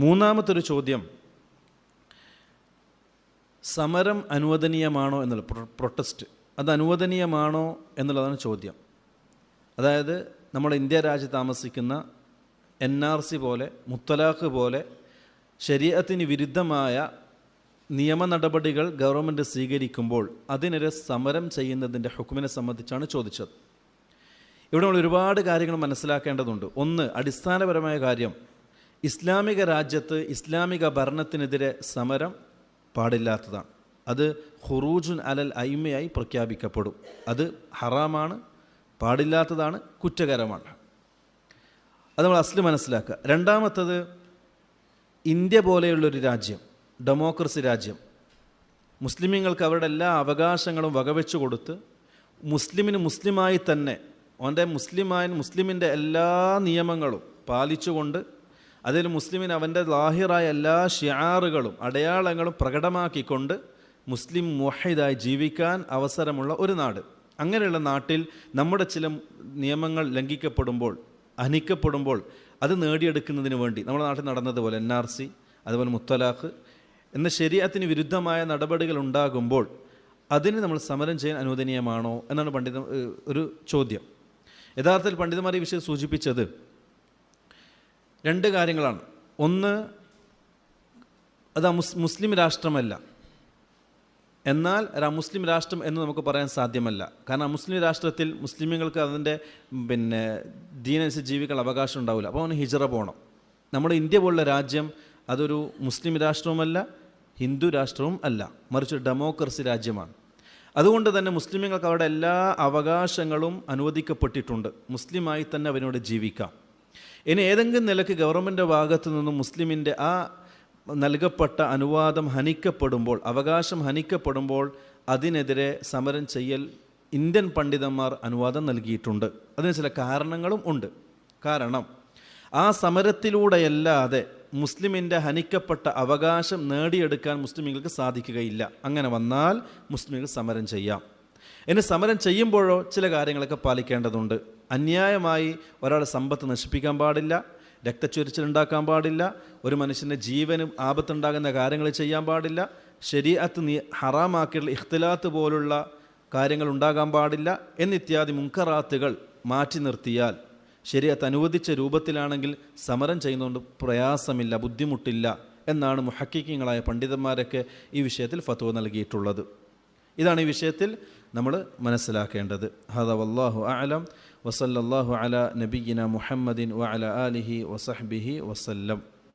മൂന്നാമത്തെ ഒരു ചോദ്യം. സമരം അനുവദനീയമാണോ എന്നുള്ള പ്രൊ- പ്രൊട്ടസ്റ്റ്. അത് അനുവദനീയമാണോ എന്നുള്ളതാണ് ചോദ്യം. അതായത് നമ്മുടെ ഇന്ത്യ രാജ്യത്ത് താമസിക്കുന്ന എൻ ആർ സി പോലെ മുത്തലാഖ് പോലെ ശരീരത്തിന് വിരുദ്ധമായ നിയമ നടപടികൾ ഗവൺമെന്റ് സ്വീകരിക്കുമ്പോൾ അതിനെതിരെ സമരം ചെയ്യുന്നതിന്റെ ഹുക്കുമിനെ സംബന്ധിച്ചാണ് ചോദിച്ചത്. ഇവിടെ നമ്മൾ ഒരുപാട് കാര്യങ്ങൾ മനസ്സിലാക്കേണ്ടതുണ്ട്. ഒന്ന് അടിസ്ഥാനപരമായ കാര്യം. ഇസ്ലാമിക രാജ്യത്ത് ഇസ്ലാമിക ഭരണത്തിനെതിരെ സമരം പാടില്ലാത്തതാണ്. അത് ഹുറൂജുൻ അലൽ അയിമയായി പ്രഖ്യാപിക്കപ്പെടും. അത് ഹറാമാണ് പാടില്ലാത്തതാണ് കുറ്റകരമാണ്. അത് നമ്മൾ അസ്ല് മനസ്സിലാക്കുക. രണ്ടാമത്തത് ഇന്ത്യ പോലെയുള്ളൊരു രാജ്യം ഡെമോക്രസി രാജ്യം. മുസ്ലിമീങ്ങൾക്ക് അവരുടെ എല്ലാ അവകാശങ്ങളും വകവെച്ചു കൊടുത്ത് മുസ്ലിമിന് മുസ്ലിമായി തന്നെ അവന്റെ മുസ്ലിമായ മുസ്ലിമിന്റെ എല്ലാ നിയമങ്ങളും പാലിച്ചുകൊണ്ട് അതിൽ മുസ്ലിമിന് അവന്റെ ലാഹിറായ എല്ലാ ഷിയാറുകളും അടയാളങ്ങളും പ്രകടമാക്കിക്കൊണ്ട് മുസ്ലിം മുഹിദായി ജീവിക്കാൻ അവസരമുള്ള ഒരു നാട്. അങ്ങനെയുള്ള നാട്ടിൽ നമ്മുടെ ചില നിയമങ്ങൾ ലംഘിക്കപ്പെടുമ്പോൾ ഹനിക്കപ്പെടുമ്പോൾ അത് നേടിയെടുക്കുന്നതിന് വേണ്ടി നമ്മുടെ നാട്ടിൽ നടന്നതുപോലെ എൻ ആർ സി അതുപോലെ മുത്തലാഖ് എന്ന ശരീരത്തിന് വിരുദ്ധമായ നടപടികൾ ഉണ്ടാകുമ്പോൾ അതിന് നമ്മൾ സമരം ചെയ്യാൻ അനുവദനീയമാണോ എന്നാണ് പണ്ഡിത ഒരു ചോദ്യം. യഥാർത്ഥത്തിൽ പണ്ഡിതന്മാർ ഈ വിഷയം സൂചിപ്പിച്ചത് രണ്ട് കാര്യങ്ങളാണ്. ഒന്ന് അത് മുസ് മുസ്ലിം രാഷ്ട്രമല്ല. എന്നാൽ ഒരു മുസ്ലിം രാഷ്ട്രം എന്ന് നമുക്ക് പറയാൻ സാധ്യമല്ല. കാരണം മുസ്ലിം രാഷ്ട്രത്തിൽ മുസ്ലിമുകൾക്ക് അതിന്റെ പിന്നെ ദീനനുസരിച്ച് ജീവിക്കാൻ അവകാശം ഉണ്ടാവില്ല. അപ്പോൾ അവന് ഹിജറ പോകണം. നമ്മുടെ ഇന്ത്യ പോലുള്ള രാജ്യം അതൊരു മുസ്ലിം രാഷ്ട്രവുമല്ല ഹിന്ദു രാഷ്ട്രവും അല്ല. മറിച്ച് ഡെമോക്രസി രാജ്യമാണ്. അതുകൊണ്ട് തന്നെ മുസ്ലിമുകൾക്ക് അവരുടെ എല്ലാ അവകാശങ്ങളും അനുവദിക്കപ്പെട്ടിട്ടുണ്ട്. മുസ്ലിമായി തന്നെ അവനോട് ജീവിക്കാം. ഇനി ഏതെങ്കിലും നിലയ്ക്ക് ഗവൺമെന്റ് ഭാഗത്തു നിന്നും മുസ്ലിമിന്റെ ആ നൽകപ്പെട്ട അനുവാദം ഹനിക്കപ്പെടുമ്പോൾ അവകാശം ഹനിക്കപ്പെടുമ്പോൾ അതിനെതിരെ സമരം ചെയ്യൽ ഇന്ത്യൻ പണ്ഡിതന്മാർ അനുവാദം നൽകിയിട്ടുണ്ട്. അതിന് ചില കാരണങ്ങളും ഉണ്ട്. കാരണം ആ സമരത്തിലൂടെയല്ലാതെ മുസ്ലിമിന്റെ ഹനിക്കപ്പെട്ട അവകാശം നേടിയെടുക്കാൻ മുസ്ലിമുകൾക്ക് സാധിക്കുകയില്ല. അങ്ങനെ വന്നാൽ മുസ്ലിമുകൾ സമരം ചെയ്യാം. ഇനി സമരം ചെയ്യുമ്പോഴോ ചില കാര്യങ്ങളൊക്കെ പാലിക്കേണ്ടതുണ്ട്. അന്യായമായി ഒരാളുടെ സമ്പത്ത് നശിപ്പിക്കാൻ പാടില്ല രക്തച്ചൊരിച്ചിലുണ്ടാക്കാൻ പാടില്ല ഒരു മനുഷ്യന്റെ ജീവനും ആപത്തുണ്ടാകുന്ന കാര്യങ്ങൾ ചെയ്യാൻ പാടില്ല ശരീഅത്ത് നീ ഹറാമാക്കിയുള്ള ഇഖ്തിലാത്ത് പോലുള്ള കാര്യങ്ങൾ ഉണ്ടാകാൻ പാടില്ല എന്നിത്യാദി മുൻകറാത്തുകൾ മാറ്റി നിർത്തിയാൽ ശരീഅത്ത് അനുവദിച്ച രൂപത്തിലാണെങ്കിൽ സമരം ചെയ്യുന്നതുകൊണ്ട് പ്രയാസമില്ല ബുദ്ധിമുട്ടില്ല എന്നാണ് മുഹക്കിക്കങ്ങളായ പണ്ഡിതന്മാരൊക്കെ ഈ വിഷയത്തിൽ ഫത്വ നൽകിയിട്ടുള്ളത്. ഇതാണ് ഈ വിഷയത്തിൽ നമ്മൾ മനസ്സിലാക്കേണ്ടത്. ഹദ വല്ലാഹു അലം വസല്ലല്ലാഹു അല നബിയിന മുഹമ്മദിൻ വഅല ആലിഹി വസഹ്ബിഹി വസല്ലം.